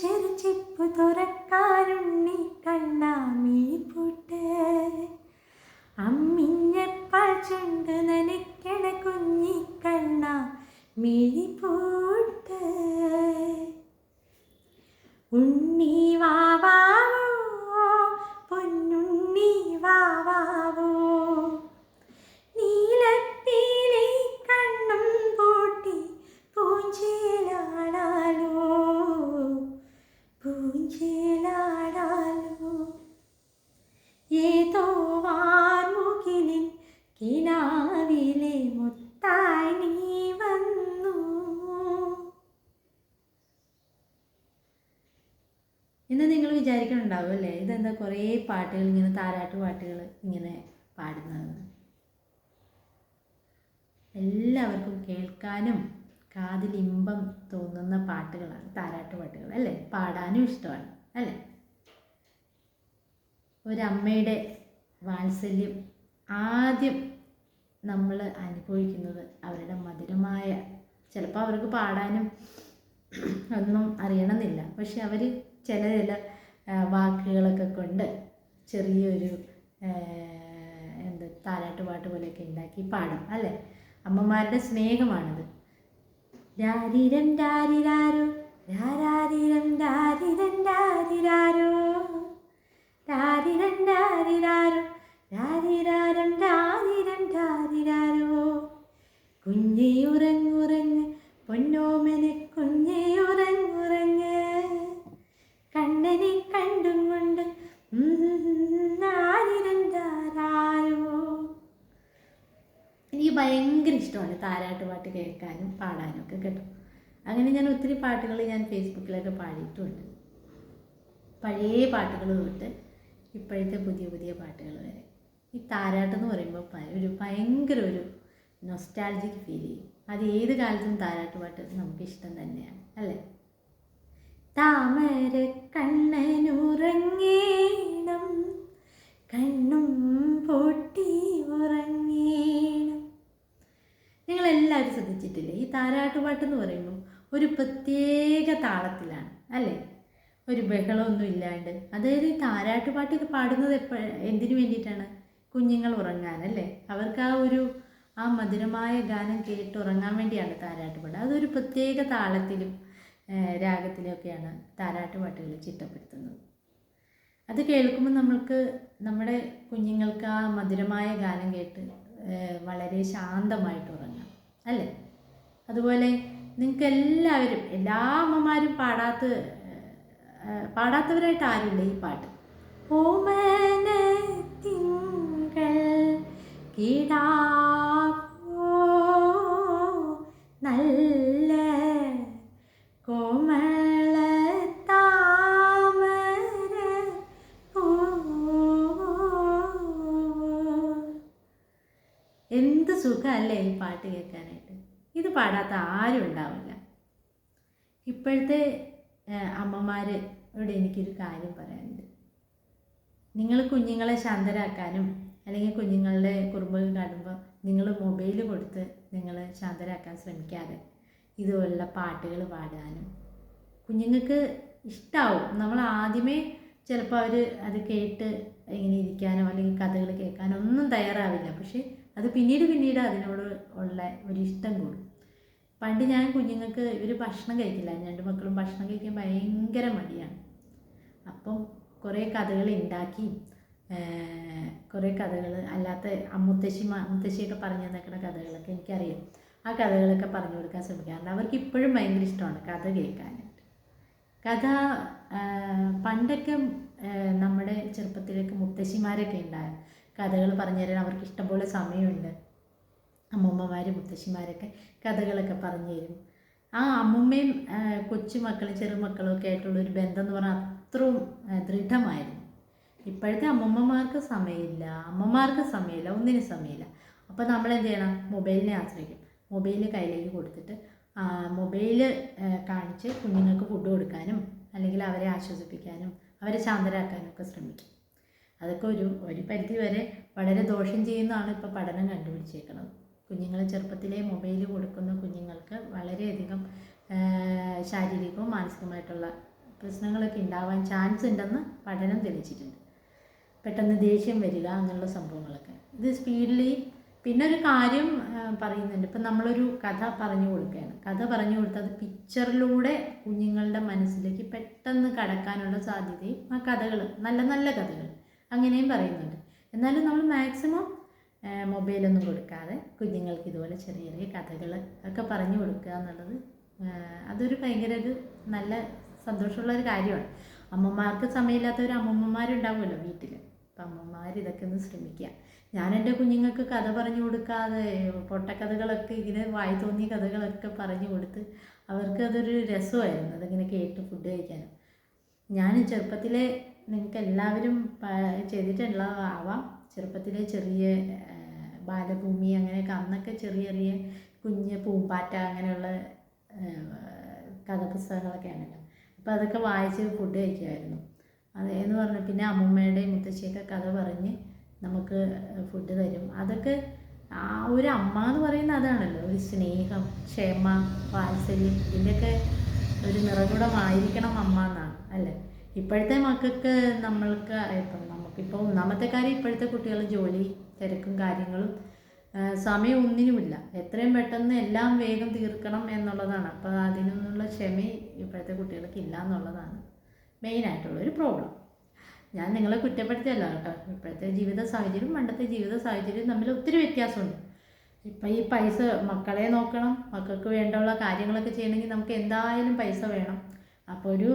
ചെറുചിപ്പ് തുറക്കാനുണ്ണി കണ്ണാമീ പൂട്ട്. അമ്മിഞ്ഞപ്പാൽ ചുണ്ട് നനയ്ക്കണ കുഞ്ഞിക്കണ്ണ മിഴിപൂട്ട് ഉണ്ണി വാവാവോ പൊന്നുണ്ണി വിചാരിക്കുന്നുണ്ടാവും അല്ലേ ഇതെന്താ കുറേ പാട്ടുകൾ ഇങ്ങനെ താരാട്ട് പാട്ടുകൾ ഇങ്ങനെ പാടുന്നതെന്ന് എല്ലാവർക്കും കേൾക്കാനും കാതിൽ ഇമ്പം തോന്നുന്ന പാട്ടുകളാണ് താരാട്ട് പാട്ടുകൾ അല്ലേ? പാടാനും ഇഷ്ടമാണ് അല്ലേ? ഒരമ്മയുടെ വാത്സല്യം ആദ്യം നമ്മൾ അനുഭവിക്കുന്നത് അവരുടെ മധുരമായ ചിലപ്പോൾ അവർക്ക് പാടാനും ഒന്നും അറിയണമെന്നില്ല. പക്ഷെ അവർ ചില ചില വാക്കുകളൊക്കെ കൊണ്ട് ചെറിയൊരു എന്ത് താരാട്ട് പാട്ട് പോലെയൊക്കെ ഉണ്ടാക്കി പാടും അല്ലേ? അമ്മമാരുടെ സ്നേഹമാണത്. രാരിരം രാരിരാരോ രാരാരിരം രാരിരം രാരിരാരോ രാരിരം രാരിരാരോ രാരിരാരം രാരിരം രാരിരാരോ. കുഞ്ഞി ഉറങ്ങുറങ്ങ് പൊന്നോമനെ കുഞ്ഞേ ഉറങ്ങുറങ്ങ് കണ്ണനെ കണ്ടും കൊണ്ട് ഉം, ആരിരം രാരാരോ എനിക്ക് ഭയങ്കര ഇഷ്ടമാണ് താരാട്ട് പാട്ട് കേൾക്കാനും പാടാനും ഒക്കെ കേട്ടോ. അങ്ങനെ ഞാൻ ഒത്തിരി പാട്ടുകൾ ഞാൻ ഫേസ്ബുക്കിലൊക്കെ പാടിയിട്ടുമുണ്ട് പഴയ പാട്ടുകൾ തൊട്ട് ഇപ്പോഴത്തെ പുതിയ പുതിയ പാട്ടുകൾ വരെ. ഈ താരാട്ടെന്ന് പറയുമ്പോൾ ഭ- ഒരു ഭയങ്കര ഒരു നൊസ്റ്റാൾജിക് ഫീൽ ചെയ്യും. അത് ഏത് കാലത്തും താരാട്ട് പാട്ട് നമുക്ക് ഇഷ്ടം തന്നെയാണ് അല്ലേ? താമര കണ്ണനുറങ്ങേണം കണ്ണും പൊട്ടി ഉറങ്ങേണം താരാട്ടുപാട്ട് എന്ന് പറയുമ്പോൾ ഒരു പ്രത്യേക താളത്തിലാണ് അല്ലേ? ഒരു ബഹളമൊന്നും ഇല്ലാണ്ട്. അതായത് ഈ താരാട്ടുപാട്ടൊക്കെ പാടുന്നത് എപ്പോഴ എന്തിനു വേണ്ടിയിട്ടാണ്? കുഞ്ഞുങ്ങൾ ഉറങ്ങാനല്ലേ അവർക്ക് ആ ഒരു ആ മധുരമായ ഗാനം കേട്ട് ഉറങ്ങാൻ വേണ്ടിയാണ് താരാട്ടുപാട്ട് അതൊരു പ്രത്യേക താളത്തിലും രാഗത്തിലൊക്കെയാണ് താരാട്ടുപാട്ടുകൾ ചിട്ടപ്പെടുത്തുന്നത്. അത് കേൾക്കുമ്പോൾ നമ്മൾക്ക് നമ്മുടെ കുഞ്ഞുങ്ങൾക്ക് ആ മധുരമായ ഗാനം കേട്ട് വളരെ ശാന്തമായിട്ട് ഉറങ്ങാം അല്ലേ? അതുപോലെ നിങ്ങൾക്ക് എല്ലാവരും എല്ലാ അമ്മമാരും പാടാത്ത പാടാത്തവരായിട്ട് ആരുമില്ല ഈ പാട്ട്. ഓമന തിങ്കൾ നല്ല കോമള താമര എന്ത് സുഖമല്ലേ ഈ പാട്ട് കേൾക്കാനായിട്ട്? ഇത് പാടാത്ത ആരും ഉണ്ടാവില്ല. ഇപ്പോഴത്തെ അമ്മമാരോട് എനിക്കൊരു കാര്യം പറയാനുണ്ട്. നിങ്ങൾ കുഞ്ഞുങ്ങളെ ശാന്തരാക്കാനും അല്ലെങ്കിൽ കുഞ്ഞുങ്ങളുടെ കുറുമ്പുകൾ കാണുമ്പോൾ നിങ്ങൾ മൊബൈൽ കൊടുത്ത് നിങ്ങൾ ശാന്തരാക്കാൻ ശ്രമിക്കാതെ ഇതുപോലുള്ള പാട്ടുകൾ പാടാനും. കുഞ്ഞുങ്ങൾക്ക് ഇഷ്ടാവും. നമ്മൾ ആദ്യമേ ചിലപ്പോൾ അവർ അത് കേട്ട് ഇങ്ങനെ ഇരിക്കാനോ അല്ലെങ്കിൽ കഥകൾ കേൾക്കാനോ ഒന്നും തയ്യാറാവില്ല. പക്ഷേ അത് പിന്നീട് പിന്നീട് അതിനോട് ഉള്ള ഒരു ഇഷ്ടം കൂടും. പണ്ട് ഞാൻ കുഞ്ഞുങ്ങൾക്ക് ഇവർ ഭക്ഷണം കഴിക്കില്ല രണ്ട് മക്കളും ഭക്ഷണം കഴിക്കാൻ ഭയങ്കര മടിയാണ്. അപ്പം കുറേ കഥകൾ ഉണ്ടാക്കി കുറേ കഥകൾ അല്ലാത്ത അമ്മുത്തശ്ശി മുത്തശ്ശിയൊക്കെ പറഞ്ഞു തന്നേക്കുന്ന കഥകളൊക്കെ എനിക്കറിയാം. ആ കഥകളൊക്കെ പറഞ്ഞു കൊടുക്കാൻ ശ്രമിക്കാറുണ്ട് അവർക്ക് ഇപ്പോഴും ഭയങ്കര ഇഷ്ടമാണ് കഥ കേൾക്കാനായിട്ട്. കഥ പണ്ടൊക്കെ നമ്മുടെ ചെറുപ്പത്തിലേക്ക് മുത്തശ്ശിമാരൊക്കെ ഉണ്ടായ കഥകൾ പറഞ്ഞു തരാൻ അവർക്ക് ഇഷ്ടംപോലെ സമയമുണ്ട്. അമ്മൂമ്മമാർ മുത്തശ്ശിമാരൊക്കെ കഥകളൊക്കെ പറഞ്ഞു തരും. ആ അമ്മുമ്മയും കൊച്ചുമക്കളും ചെറുമക്കളും ഒക്കെ ആയിട്ടുള്ള ഒരു ബന്ധം എന്ന് പറഞ്ഞാൽ അത്രയും ദൃഢമായിരുന്നു. ഇപ്പോഴത്തെ അമ്മമ്മമാർക്ക് സമയമില്ല. അമ്മമാർക്ക് സമയമില്ല. ഒന്നിനും സമയമില്ല. അപ്പോൾ നമ്മൾ എന്ത് ചെയ്യണം? മൊബൈലിനെ ആശ്രയിക്കും. മൊബൈൽ കയ്യിലേക്ക് കൊടുത്തിട്ട് മൊബൈൽ കാണിച്ച് കുഞ്ഞുങ്ങൾക്ക് ഫുഡ് കൊടുക്കാനും അല്ലെങ്കിൽ അവരെ ആശ്വസിപ്പിക്കാനും അവരെ ശാന്തരാക്കാനും ഒക്കെ ശ്രമിക്കും. അതൊക്കെ ഒരു ഒരു പരിധി വരെ വളരെ ദോഷം ചെയ്യുന്നതാണ് ഇപ്പോൾ പഠനം കണ്ടുപിടിച്ചേക്കുന്നത് കുഞ്ഞുങ്ങൾ ചെറുപ്പത്തിലേ മൊബൈൽ കൊടുക്കുന്ന കുഞ്ഞുങ്ങൾക്ക് വളരെയധികം ശാരീരികവും മാനസികവുമായിട്ടുള്ള പ്രശ്നങ്ങളൊക്കെ ഉണ്ടാവാൻ ചാൻസ് ഉണ്ടെന്ന് പഠനം തെളിയിച്ചിട്ടുണ്ട്. പെട്ടെന്ന് ദേഷ്യം വരിക അങ്ങനെയുള്ള സംഭവങ്ങളൊക്കെ. ഇത് സ്പീഡിൽ പിന്നെ ഒരു കാര്യം പറയുന്നുണ്ട്. ഇപ്പം നമ്മളൊരു കഥ പറഞ്ഞു കൊടുക്കുകയാണ്. കഥ പറഞ്ഞു കൊടുത്താൽ അത് പിക്ചറിലൂടെ കുഞ്ഞുങ്ങളുടെ മനസ്സിലേക്ക് പെട്ടെന്ന് കടക്കാനുള്ള സാധ്യതയും ആ കഥകൾ നല്ല നല്ല കഥകൾ അങ്ങനെയും പറയുന്നുണ്ട്. എന്നാലും നമ്മൾ മാക്സിമം മൊബൈലൊന്നും കൊടുക്കാതെ കുഞ്ഞുങ്ങൾക്ക് ഇതുപോലെ ചെറിയ ചെറിയ കഥകൾ ഒക്കെ പറഞ്ഞു കൊടുക്കുക എന്നുള്ളത് അതൊരു ഭയങ്കര ഒരു നല്ല സന്തോഷമുള്ള ഒരു കാര്യമാണ്. അമ്മമാർക്ക് സമയമില്ലാത്തവർ അമ്മമ്മമാരുണ്ടാവുമല്ലോ വീട്ടിൽ അപ്പം അമ്മമാർ ഇതൊക്കെ ഒന്ന് ശ്രമിക്കുക. ഞാൻ എന്റെ കുഞ്ഞുങ്ങൾക്ക് കഥ പറഞ്ഞു കൊടുക്കാതെ പൊട്ടക്കഥകളൊക്കെ ഇങ്ങനെ വായി തോന്നിയ കഥകളൊക്കെ പറഞ്ഞു കൊടുത്ത് അവർക്ക് അതൊരു രസമായിരുന്നു അതിങ്ങനെ കേട്ട് ഫുഡ് കഴിക്കാനും. ഞാൻ ചെറുപ്പത്തിലെ നിങ്ങൾക്ക് എല്ലാവരും ചെയ്തിട്ടുള്ള ചെയ്തിട്ടുള്ളതാവാം ചെറുപ്പത്തിലെ ചെറിയ ബാലഭൂമി അങ്ങനെയൊക്കെ അന്നൊക്കെ ചെറിയ ചെറിയ കുഞ്ഞ് പൂമ്പാറ്റ അങ്ങനെയുള്ള കഥ പുസ്തകങ്ങളൊക്കെ ആണല്ലോ അപ്പോൾ അതൊക്കെ വായിച്ച് ഫുഡ് കഴിക്കുമായിരുന്നു. അതേന്ന് പറഞ്ഞ പിന്നെ അമ്മൂമ്മയുടെയും മുത്തശ്ശിയൊക്കെ കഥ പറഞ്ഞ് നമുക്ക് ഫുഡ് തരും. അതൊക്കെ ആ ഒരു അമ്മ എന്ന് പറയുന്ന അതാണല്ലോ ഒരു സ്നേഹം ക്ഷമ വാത്സല്യം ഇതിന്റെയൊക്കെ ഒരു നിറകുടമായിരിക്കണം അമ്മ എന്നാണ് അല്ലേ? ഇപ്പോഴത്തെ മക്കൾക്ക് നമ്മൾക്ക് ഇപ്പം നമുക്കിപ്പോൾ ഒന്നാമത്തെ കാര്യം ഇപ്പോഴത്തെ കുട്ടികൾ ജോലി തിരക്കും കാര്യങ്ങളും സമയം ഒന്നിനുമില്ല. എത്രയും പെട്ടെന്ന് എല്ലാം വേഗം തീർക്കണം എന്നുള്ളതാണ്. അപ്പോൾ അതിനൊന്നുള്ള ക്ഷമ ഇപ്പോഴത്തെ കുട്ടികൾക്ക് ഇല്ല എന്നുള്ളതാണ് മെയിനായിട്ടുള്ളൊരു പ്രോബ്ലം. ഞാൻ നിങ്ങളെ കുറ്റപ്പെടുത്തിയല്ല കേട്ടോ. ഇപ്പോഴത്തെ ജീവിത സാഹചര്യം പണ്ടത്തെ ജീവിത സാഹചര്യം തമ്മിൽ ഒത്തിരി വ്യത്യാസമുണ്ട്. ഇപ്പം ഈ പൈസ മക്കളെ നോക്കണം മക്കൾക്ക് വേണ്ടുള്ള കാര്യങ്ങളൊക്കെ ചെയ്യണമെങ്കിൽ നമുക്ക് എന്തായാലും പൈസ വേണം. അപ്പോൾ ഒരു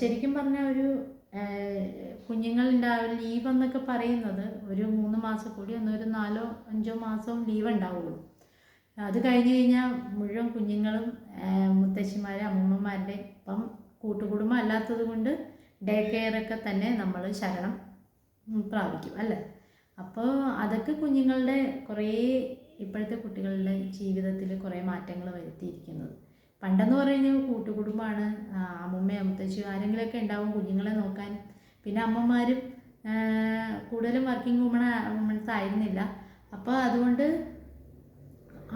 ശരിക്കും പറഞ്ഞാൽ ഒരു കുഞ്ഞുങ്ങളുണ്ടാവും ലീവ് എന്നൊക്കെ പറയുന്നത് ഒരു മൂന്ന് മാസം കൂടി ഒന്ന് ഒരു നാലോ അഞ്ചോ മാസവും ലീവ് ഉണ്ടാവുള്ളൂ. അത് കഴിഞ്ഞ് കഴിഞ്ഞാൽ മുഴുവൻ കുഞ്ഞുങ്ങളും മുത്തശ്ശിമാരെ അമ്മൂമ്മമാരുടെ ഇപ്പം കൂട്ടുകുടുംബം അല്ലാത്തത് കൊണ്ട് ഡേ കെയറൊക്കെ തന്നെ നമ്മൾ ശരണം പ്രാപിക്കും അല്ലേ? അപ്പോൾ അതൊക്കെ കുഞ്ഞുങ്ങളുടെ കുറേ ഇപ്പോഴത്തെ കുട്ടികളുടെ ജീവിതത്തിൽ കുറേ മാറ്റങ്ങൾ വരുത്തിയിരിക്കുന്നത്. പണ്ടെന്ന് പറയുന്നത് കൂട്ടുകുടുംബമാണ്. ആ, അമ്മുമ്മയും ആരെങ്കിലുമൊക്കെ ഉണ്ടാവും കുഞ്ഞുങ്ങളെ നോക്കാൻ. പിന്നെ അമ്മമാരും കൂടുതലും വർക്കിംഗ് വുമൺ വുമൺസ് ആയിരുന്നില്ല. അപ്പോൾ അതുകൊണ്ട്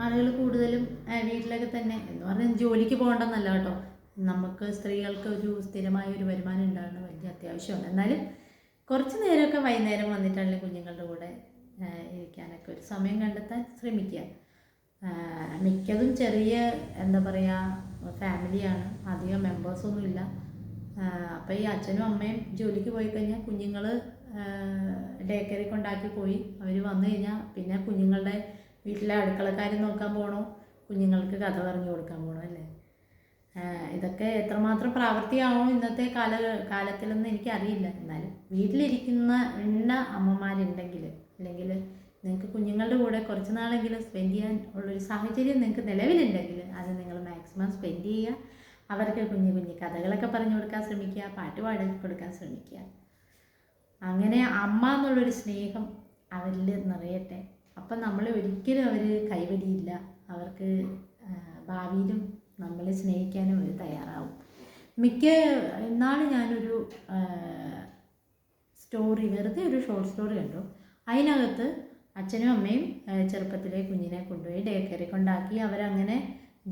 ആളുകൾ കൂടുതലും വീട്ടിലൊക്കെ തന്നെ എന്ന് പറഞ്ഞാൽ ജോലിക്ക് പോകണ്ടെന്നല്ല കേട്ടോ. നമുക്ക് സ്ത്രീകൾക്ക് ഒരു സ്ഥിരമായ ഒരു വരുമാനം ഉണ്ടാകുന്നത് വലിയ അത്യാവശ്യമാണ്. എന്നാലും കുറച്ച് നേരമൊക്കെ വൈകുന്നേരം വന്നിട്ടാണെങ്കിൽ കുഞ്ഞുങ്ങളുടെ കൂടെ ഇരിക്കാനൊക്കെ ഒരു സമയം കണ്ടെത്താൻ ശ്രമിക്കുക. മിക്കതും ചെറിയ എന്താ പറയുക ഫാമിലിയാണ് അധികം മെമ്പേഴ്സൊന്നും ഇല്ല അപ്പോൾ ഈ അച്ഛനും അമ്മയും ജോലിക്ക് പോയി കഴിഞ്ഞാൽ കുഞ്ഞുങ്ങൾ ഡേ കെയറിൽ കൊണ്ടാക്കി പോയി. അവർ വന്നു കഴിഞ്ഞാൽ പിന്നെ കുഞ്ഞുങ്ങളുടെ വീട്ടിലെ അടുക്കളക്കാരും നോക്കാൻ പോകണോ കുഞ്ഞുങ്ങൾക്ക് കഥ പറഞ്ഞു കൊടുക്കാൻ പോകണം അല്ലേ? ഇതൊക്കെ എത്രമാത്രം ആവും ഇന്നത്തെ കാല കാലത്തിലൊന്നും എനിക്കറിയില്ല. എന്നാലും വീട്ടിലിരിക്കുന്ന എണ്ണ അമ്മമാരുണ്ടെങ്കിൽ അല്ലെങ്കിൽ നിങ്ങൾക്ക് കുഞ്ഞുങ്ങളുടെ കൂടെ കുറച്ച് നാളെങ്കിലും സ്പെൻഡ് ചെയ്യാൻ ഉള്ളൊരു സാഹചര്യം നിങ്ങൾക്ക് നിലവിലുണ്ടെങ്കിൽ അത് നിങ്ങൾ മാക്സിമം സ്പെൻഡ് ചെയ്യുക അവർക്ക് കുഞ്ഞു കുഞ്ഞു കഥകളൊക്കെ പറഞ്ഞു കൊടുക്കാൻ ശ്രമിക്കുക പാട്ട് പാടി കൊടുക്കാൻ ശ്രമിക്കുക. അങ്ങനെ അമ്മ എന്നുള്ളൊരു സ്നേഹം അവരിൽ നിറയട്ടെ. അപ്പം നമ്മൾ ഒരിക്കലും അവർ കൈവടിയില്ല. അവർക്ക് ഭാവിയിലും നമ്മളെ സ്നേഹിക്കാനും അവർ തയ്യാറാവും. മിക്ക ഇന്നാണ് ഞാനൊരു സ്റ്റോറി വെറുതെ ഒരു ഷോർട്ട് സ്റ്റോറി കണ്ടു. അതിനകത്ത് അച്ഛനും അമ്മയും ചെറുപ്പത്തിലെ കുഞ്ഞിനെ കൊണ്ടുപോയി ഡേ കയറി കൊണ്ടാക്കി അവരങ്ങനെ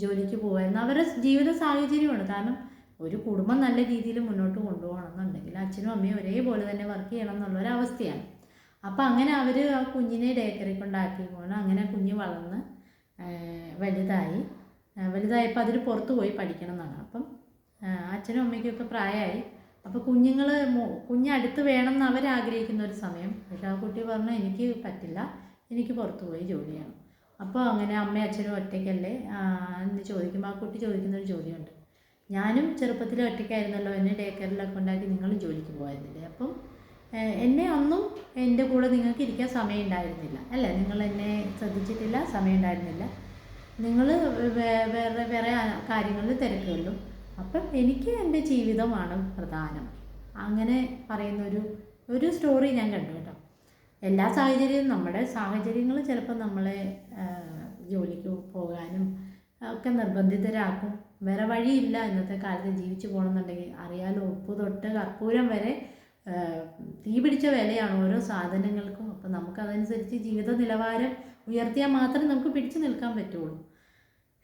ജോലിക്ക് പോകുമായിരുന്നു അവരുടെ ജീവിത സാഹചര്യമാണ്. കാരണം ഒരു കുടുംബം നല്ല രീതിയിൽ മുന്നോട്ട് കൊണ്ടുപോകണമെന്നുണ്ടെങ്കിൽ അച്ഛനും അമ്മയും ഒരേപോലെ തന്നെ വർക്ക് ചെയ്യണം എന്നുള്ളൊരവസ്ഥയാണ് അപ്പോൾ അങ്ങനെ അവർ ആ കുഞ്ഞിനെ ഡേ കെയറിൽ കൊണ്ടാക്കി പോകണം അങ്ങനെ കുഞ്ഞ് വളർന്ന് വലുതായി. വലുതായപ്പോൾ അതിന് പുറത്ത് പോയി പഠിക്കണം എന്നാണ്. അപ്പം അച്ഛനും അമ്മയ്ക്കൊക്കെ പ്രായമായി അപ്പോൾ കുഞ്ഞുങ്ങൾ കുഞ്ഞടുത്ത് വേണം എന്ന് ആഗ്രഹിക്കുന്ന ഒരു സമയം. പക്ഷെ ആ കുട്ടി പറഞ്ഞു എനിക്ക് പറ്റില്ല. എനിക്ക് പുറത്ത് പോയി ജോലി ചെയ്യണം. അപ്പോൾ അങ്ങനെ അമ്മയും അച്ഛനും ഒറ്റയ്ക്കല്ലേ? എന്ന് ചോദിക്കുമ്പോൾ ആ കുട്ടി ചോദിക്കുന്ന ഒരു ചോദ്യമുണ്ട്. ഞാനും ചെറുപ്പത്തിൽ ഒറ്റയ്ക്കായിരുന്നല്ലോ എന്നെ ഡേ കെയറിലൊക്കെ ഉണ്ടാക്കി നിങ്ങളും ജോലിക്ക് പോയിരുന്നില്ലേ അപ്പം എന്നെ അന്നും എന്റെ കൂടെ നിങ്ങൾക്ക് ഇരിക്കാൻ സമയം ഉണ്ടായിരുന്നില്ല. അല്ലേ? നിങ്ങൾ എന്നെ ശ്രദ്ധിച്ചിട്ടില്ല സമയം ഉണ്ടായിരുന്നില്ല. നിങ്ങൾ വേറെ വേറെ കാര്യങ്ങളിൽ തിരക്കുള്ളൂ അപ്പം എനിക്ക് എന്റെ ജീവിതമാണ് പ്രധാനം. അങ്ങനെ പറയുന്നൊരു ഒരു സ്റ്റോറി ഞാൻ കണ്ടു കേട്ടോ. എല്ലാ സാഹചര്യവും നമ്മുടെ സാഹചര്യങ്ങൾ ചിലപ്പോൾ നമ്മളെ ജോലിക്ക് പോകാനും ഒക്കെ നിർബന്ധിതരാക്കും. വേറെ വഴിയില്ല ഇന്നത്തെ കാലത്ത് ജീവിച്ചു പോകണമെന്നുണ്ടെങ്കിൽ അറിയാലോ ഉപ്പ് തൊട്ട് കർപ്പൂരം വരെ തീ പിടിച്ച വിലയാണ് ഓരോ സാധനങ്ങൾക്കും. അപ്പം നമുക്കതനുസരിച്ച് ജീവിത നിലവാരം ഉയർത്തിയാൽ മാത്രമേ നമുക്ക് പിടിച്ചു നിൽക്കാൻ പറ്റുള്ളൂ.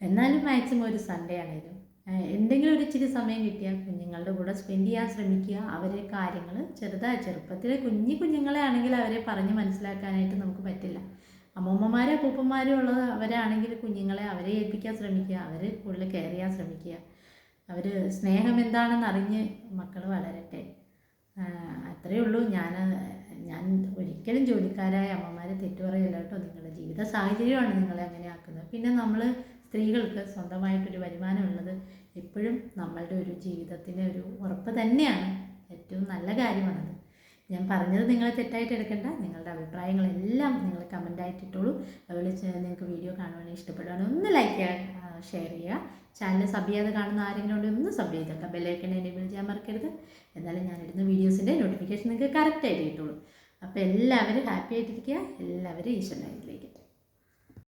എന്നാലും മാക്സിമം ഒരു സൺഡേ ഏഹ് എന്തെങ്കിലും ഒരു ഇച്ചിരി സമയം കിട്ടിയാൽ കുഞ്ഞുങ്ങളുടെ കൂടെ സ്പെൻഡ് ചെയ്യാൻ ശ്രമിക്കുക. അവരെ കാര്യങ്ങൾ ചെറുതായി ചെറുപ്പത്തിലെ കുഞ്ഞു കുഞ്ഞുങ്ങളെ ആണെങ്കിൽ അവരെ പറഞ്ഞ് മനസ്സിലാക്കാനായിട്ട് നമുക്ക് പറ്റില്ല. അമ്മൂമ്മമാരും അപ്പൂപ്പന്മാരും ഉള്ളത് അവരാണെങ്കിൽ കുഞ്ഞുങ്ങളെ അവരെ ഏൽപ്പിക്കാൻ ശ്രമിക്കുക. അവർ കൂടുതൽ കെയർ ചെയ്യാൻ ശ്രമിക്കുക. അവർ സ്നേഹം എന്താണെന്ന് അറിഞ്ഞ് മക്കൾ വളരട്ടെ. അത്രയേ ഉള്ളൂ. ഞാൻ ഞാൻ ഒരിക്കലും ജോലിക്കാരായ അമ്മമാരെ തെറ്റു പറയില്ല കേട്ടോ. നിങ്ങളുടെ ജീവിത സാഹചര്യമാണ് നിങ്ങളെ അങ്ങനെ ആക്കുന്നത്. പിന്നെ നമ്മൾ സ്ത്രീകൾക്ക് സ്വന്തമായിട്ടൊരു വരുമാനം ഉള്ളത് എപ്പോഴും നമ്മളുടെ ഒരു ജീവിതത്തിന്റെ ഒരു ഉറപ്പ് തന്നെയാണ് ഏറ്റവും നല്ല കാര്യമാണത്. ഞാൻ പറഞ്ഞത് നിങ്ങൾ തെറ്റായിട്ട് എടുക്കണ്ട. നിങ്ങളുടെ അഭിപ്രായങ്ങളെല്ലാം നിങ്ങൾ കമന്റായിട്ട് ഇട്ടോളൂ. അതുപോലെ നിങ്ങൾക്ക് വീഡിയോ കാണുവാണെങ്കിൽ ഇഷ്ടപ്പെടുവാണെങ്കിൽ ഒന്ന് ലൈക്ക് ചെയ്യുക ഷെയർ ചെയ്യുക. ചാനൽ സബ് ചെയ്യാതെ കാണുന്ന ആരെങ്കിലും ഉണ്ടെങ്കിൽ ഒന്ന് സബ് ചെയ്തേക്കാം ബെല്ലൈക്കൺ എനേബിൾ ചെയ്യാൻ മറക്കരുത്. എന്നാലും ഇടുന്ന വീഡിയോസിന്റെ നോട്ടിഫിക്കേഷൻ നിങ്ങൾക്ക് കറക്റ്റായിട്ട് കിട്ടുള്ളൂ. അപ്പോൾ എല്ലാവരും ഹാപ്പി ആയിട്ടിരിക്കുക. എല്ലാവരും ഈശ്വരനായിട്ടിരിക്കുക